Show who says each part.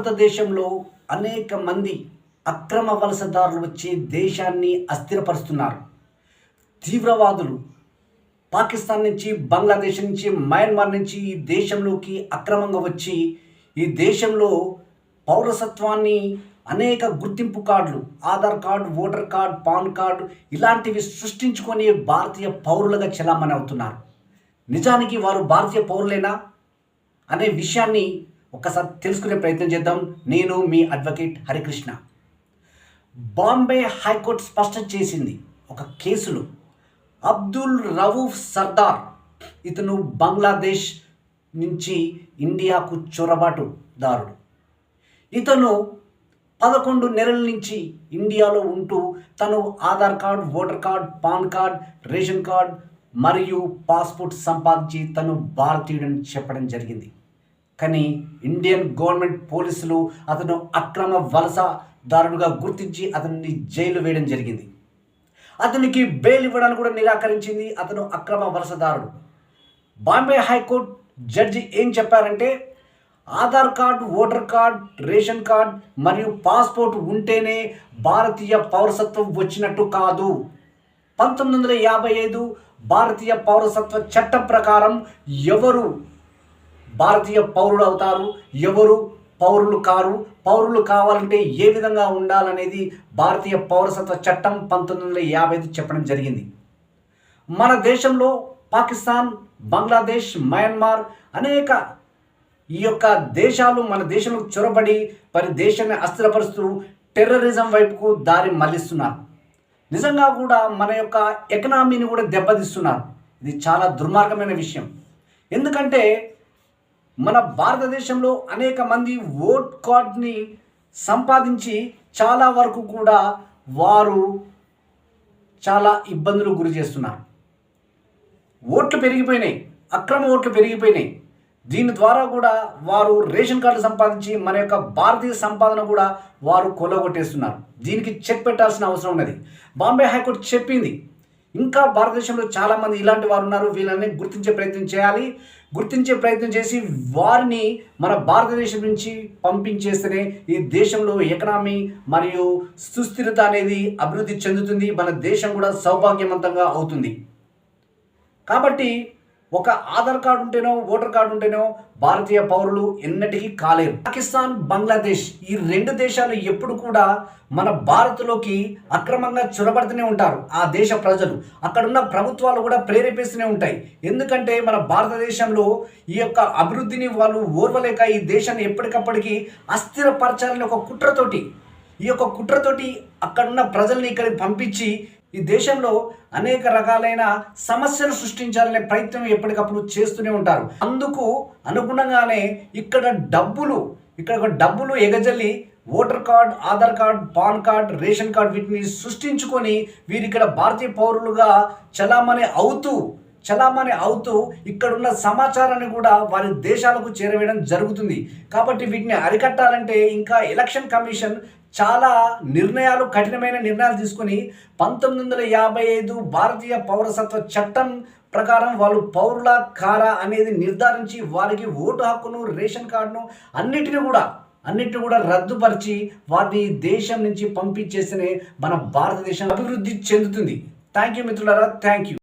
Speaker 1: భారతదేశంలో అనేక మంది అక్రమ వలసదారులు వచ్చి దేశాన్ని అస్థిరపరుస్తున్నారు. తీవ్రవాదులు పాకిస్తాన్ నుంచి బంగ్లాదేశ్ నుంచి మయన్మార్ నుంచి ఈ దేశంలోకి అక్రమంగా వచ్చి ఈ దేశంలో పౌరసత్వాన్ని అనేక గుర్తింపు కార్డులు Aadhaar card voter card PAN card ఇలాంటివి సృష్టించుకొని భారతీయ పౌరులుగా చెలామణి అవుతున్నారు. నిజానికి వారు భారతీయ పౌరులేనా? అనే విషయాన్ని ఒకసారి తెలుసుకునే ప్రయత్నం చేద్దాం. నేను మీ advocate Harikrishna. Bombay high court స్పష్టం చేసింది. ఒక కేసులో అబ్దుల్ రవూఫ్ సర్దార్ ఇతను బంగ్లాదేశ్ నుంచి ఇండియాకు చొరబాటుదారుడు ఇతను పదకొండు నెలల నుంచి ఇండియాలో ఉంటూ తను Aadhaar card voter card PAN card ration card మరియు పాస్పోర్ట్ సంపాదించి తను భారతీయుడని చెప్పడం జరిగింది. కానీ ఇండియన్ గవర్నమెంట్ పోలీసులు అతను అక్రమ వలసదారుడుగా గుర్తించి అతన్ని జైలు వేయడం జరిగింది. అతనికి బెయిల్ ఇవ్వడానికి కూడా నిరాకరించింది అతను అక్రమ వలసదారుడు. బాంబే హైకోర్టు జడ్జి ఏం చెప్పారంటే Aadhaar card voter card ration card మరియు పాస్పోర్ట్ ఉంటేనే భారతీయ పౌరసత్వం వచ్చినట్టు కాదు. పంతొమ్మిది వందల యాభై ఐదు భారతీయ పౌరసత్వ చట్టం ప్రకారం ఎవరు భారతీయ పౌరులు అవుతారు. ఎవరు పౌరులు కారు? పౌరులు కావాలంటే ఏ విధంగా ఉండాలనేది భారతీయ పౌరసత్వ చట్టం పంతొమ్మిది వందల యాభై ఐదు చెప్పడం జరిగింది. మన దేశంలో పాకిస్తాన్ బంగ్లాదేశ్ మయన్మార్ అనేక ఈ యొక్క దేశాలు మన దేశంలో చొరబడి మరి దేశాన్ని అస్థిరపరుస్తూ టెర్రరిజం వైపుకు దారి మళ్ళిస్తున్నారు. నిజంగా కూడా మన యొక్క ఎకనామీని కూడా దెబ్బతీస్తున్నారు. ఇది చాలా దుర్మార్గమైన విషయం. ఎందుకంటే మన భారతదేశంలో అనేక మంది ఓట్ కార్డ్ని సంపాదించి చాలా వరకు కూడా వారు చాలా ఇబ్బందులు గురి చేస్తున్నారు. ఓట్లు పెరిగిపోయినాయి అక్రమ ఓట్లు పెరిగిపోయినాయి. దీని ద్వారా కూడా వారు రేషన్ కార్డు సంపాదించి మన యొక్క భారతీయ సంపాదన కూడా వారు కొల్లగొట్టేస్తున్నారు. దీనికి చెక్ పెట్టాల్సిన అవసరం ఉన్నది. బాంబే హైకోర్టు చెప్పింది ఇంకా భారతదేశంలో చాలామంది ఇలాంటి వారు ఉన్నారు. వీళ్ళని గుర్తించే ప్రయత్నం చేయాలి. గుర్తించే ప్రయత్నం చేసి వారిని మన భారతదేశం నుంచి పంపించేస్తేనే ఈ దేశంలో ఎకనామీ మరియు సుస్థిరత అనేది అభివృద్ధి చెందుతుంది. మన దేశం కూడా సౌభాగ్యవంతంగా అవుతుంది. కాబట్టి ఒక ఆధార్ కార్డు ఉంటేనో ఓటర్ కార్డు ఉంటేనో భారతీయ పౌరులు ఎన్నటికీ కాలేరు. పాకిస్తాన్ బంగ్లాదేశ్ ఈ రెండు దేశాలు ఎప్పుడు కూడా మన భారత్లోకి అక్రమంగా చొరబడుతూనే ఉంటారు ఆ దేశ ప్రజలు. అక్కడున్న ప్రభుత్వాలు కూడా ప్రేరేపిస్తూనే ఉంటాయి. ఎందుకంటే మన భారతదేశంలో ఈ యొక్క అభివృద్ధిని వాళ్ళు ఓర్వలేక ఈ దేశాన్ని ఎప్పటికప్పటికి అస్థిరపరచాలని ఒక కుట్రతోటి ఈ యొక్క కుట్రతోటి అక్కడున్న ప్రజల్ని ఇక్కడికి పంపించి ఈ దేశంలో అనేక రకాలైన సమస్యలు సృష్టించాలనే ప్రయత్నం ఎప్పటికప్పుడు చేస్తూనే ఉంటారు. అందుకు అనుగుణంగానే ఇక్కడ డబ్బులు ఇక్కడ డబ్బులు ఎగజల్లి voter card Aadhaar card PAN card ration card వీటిని సృష్టించుకొని వీరిక్కడ భారతీయ పౌరులుగా చలామణి అవుతూ చలామణి అవుతూ ఇక్కడున్న సమాచారాన్ని కూడా వారి దేశాలకు చేరవేయడం జరుగుతుంది. కాబట్టి వీటిని అరికట్టాలంటే ఇంకా ఎలక్షన్ కమిషన్ చాలా నిర్ణయాలు కఠినమైన నిర్ణయాలు తీసుకొని పంతొమ్మిది వందల యాభై ఐదు భారతీయ పౌరసత్వ చట్టం ప్రకారం వాళ్ళు పౌరుల కారా అనేది నిర్ధారించి వారికి ఓటు హక్కును రేషన్ కార్డును అన్నిటిని కూడా అన్నిటిని కూడా రద్దుపరిచి వారిని దేశం నుంచి పంపించేస్తేనే మన భారతదేశం అభివృద్ధి చెందుతుంది. థ్యాంక్ యూ మిత్రులారా థ్యాంక్ యూ